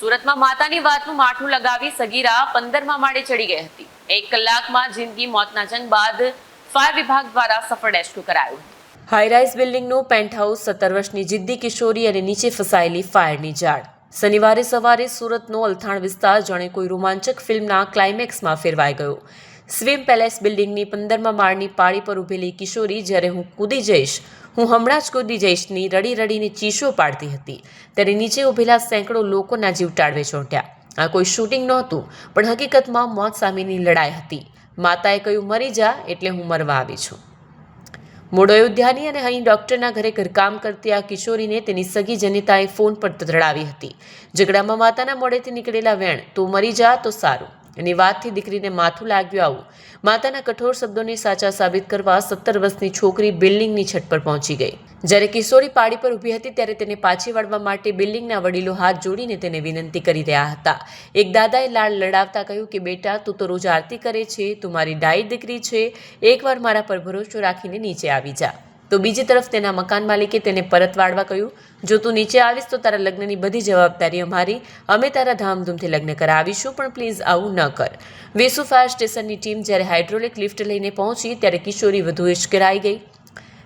સુરતમાં માતાની વાતનું માઠું લગાવી સગીરા પંદરમા માળે ચડી ગઈ હતી. એક કલાકમાં જિંદગી મોતના જંગ બાદ ફાયર વિભાગ દ્વારા સફળ રેસ્ક્યુ કરાયું હાઈરાઇઝ બિલ્ડિંગનું પેન્ટહાઉસ સત્તર વર્ષની જિદ્દી કિશોરી અને નીચે ફસાયેલી ફાયરની જાળ. શનિવારે સવારે સુરતનો અલથાણ વિસ્તાર, જાણે કોઈ રોમાંચક ફિલ્મના ક્લાઇમેક્સમાં ફેરવાઈ ગયો. સ્વિમ પેલેસ બિલ્ડિંગની પંદરમાં માળની પાળી પર ઊભેલી કિશોરી જ્યારે હું કૂદી જઈશ, હું હમણાં જ કૂદી જઈશની રડી રડીને ચીસો પાડતી હતી. ત્યારે નીચે ઊભેલા સેંકડો લોકોના જીવ ટાળવે ચોંટ્યા. આ કોઈ શૂટિંગ નહોતું, પણ હકીકતમાં મોત સામેની લડાઈ હતી. માતાએ કહ્યું, મરી જા, એટલે હું મરવા આવી છું. મૂળ અયોધ્યાની અને અહીં ડૉક્ટરના ઘરે ઘરકામ કરતી આ કિશોરીને તેની સગી જનિતાએ ફોન પર તતડાવી હતી. ઝઘડામાં માતાના મોડેથી નીકળેલા વેણ, તું મરી જા તો સારું. એની વાતથી દીકરીને માથું લાગ્યું આવું. માતાના કઠોર શબ્દોને સાચા સાબિત કરવા સત્તર વર્ષની છોકરી બિલ્ડિંગની છત પર પહોંચી ગઈ. જ્યારે કિશોરી પાડી પર ઊભી હતી ત્યારે તેને પાછી વાળવા માટે બિલ્ડિંગના વડીલો હાથ જોડીને તેને વિનંતી કરી રહ્યા હતા. એક દાદાએ લાળ લડાવતા કહ્યું કે, બેટા, તું તો રોજ આરતી કરે છે, તું મારી ડાઈ દીકરી છે. એકવાર મારા પર ભરોસો રાખીને નીચે આવી જા. તો બીજી તરફ તેના મકાન માલિકે તેને પરત વાળવા કહ્યું, જો તું નીચે આવીશ તો તારા લગ્નની બધી જવાબદારી અમારી અમે તારા ધામધૂમથી લગ્ન કરાવીશું, પણ પ્લીઝ આવું ન કર. વેસુ ફાયર સ્ટેશનની ટીમ જ્યારે હાઇડ્રોલિક લિફ્ટ લઈને પહોંચી, ત્યારે કિશોરી વધુ ઇશ્કરાઈ ગઈ.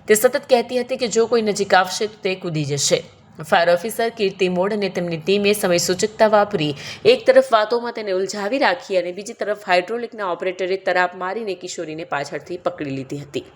તે સતત કહેતી હતી કે જો કોઈ નજીક આવશે તો તે કૂદી જશે. ફાયર ઓફિસર કીર્તિ મોડ અને તેમની ટીમે સમય સૂચકતા વાપરી. એક તરફ વાતોમાં તેને ઉલઝાવી રાખી અને બીજી તરફ હાઇડ્રોલિકના ઓપરેટરે તરાપ મારીને કિશોરીને પાછળથી પકડી લીધી હતી.